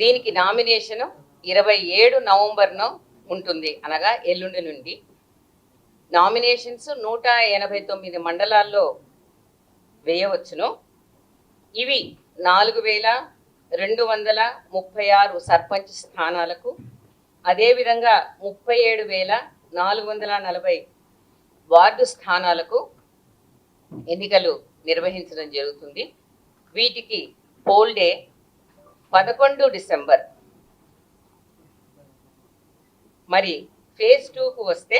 దీనికి నామినేషన్ ఇరవై ఏడు నవంబర్ను ఉంటుంది. అనగా ఎల్లుండి నుండి. నామినేషన్స్ నూట ఎనభై తొమ్మిది మండలాల్లో వేయవచ్చును. ఇవి నాలుగు వేల రెండు వందల ముప్పై ఆరు సర్పంచ్ స్థానాలకు అదేవిధంగా ముప్పై ఏడు వేల నాలుగు వందల నలభై వార్డు స్థానాలకు ఎన్నికలు నిర్వహించడం జరుగుతుంది. వీటికి పోల్ డే పదకొండు డిసెంబర్. మరి ఫేజ్ టూకు వస్తే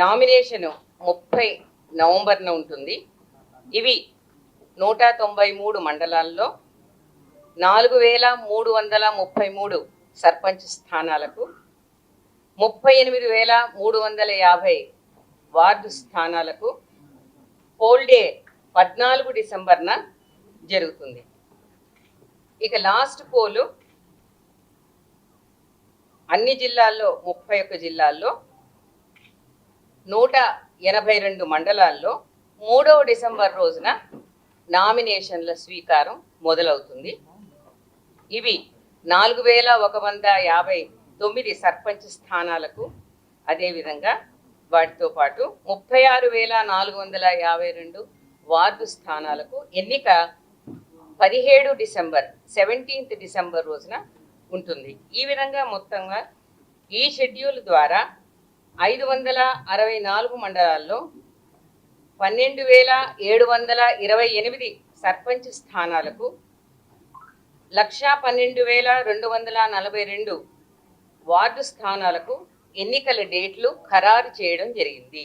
నామినేషను ముప్పై నవంబర్న ఉంటుంది. ఇవి నూట తొంభై మూడు మండలాల్లో నాలుగు వేల మూడు వందల ముప్పై మూడు సర్పంచ్ స్థానాలకు ముప్పై ఎనిమిది వేల మూడు వందల యాభై వార్డు స్థానాలకు పోల్ డే పద్నాలుగు డిసెంబర్న జరుగుతుంది. ఇక లాస్ట్ పోలు అన్ని జిల్లాల్లో ముప్పై ఒక్క జిల్లాల్లో నూట ఎనభై రెండు మండలాల్లో మూడవ డిసెంబర్ రోజున నామినేషన్ల స్వీకారం మొదలవుతుంది. ఇవి నాలుగు వేల ఒక వంద యాభై తొమ్మిది సర్పంచ్ స్థానాలకు అదేవిధంగా వాటితో పాటు ముప్పై ఆరు వేల నాలుగు వందల యాభై రెండు వార్డు స్థానాలకు ఎన్నిక పదిహేడు డిసెంబర్ సెవెంటీన్త్ డిసెంబర్ రోజున ఉంటుంది. ఈ విధంగా మొత్తంగా ఈ షెడ్యూల్ ద్వారా ఐదు వందల అరవై నాలుగు మండలాల్లో పన్నెండు వేల ఏడు వందల ఇరవై ఎనిమిది సర్పంచ్ స్థానాలకు లక్షా పన్నెండు వేల రెండు వందల నలభై రెండు వార్డు స్థానాలకు ఎన్నికల డేట్లు ఖరారు చేయడం జరిగింది.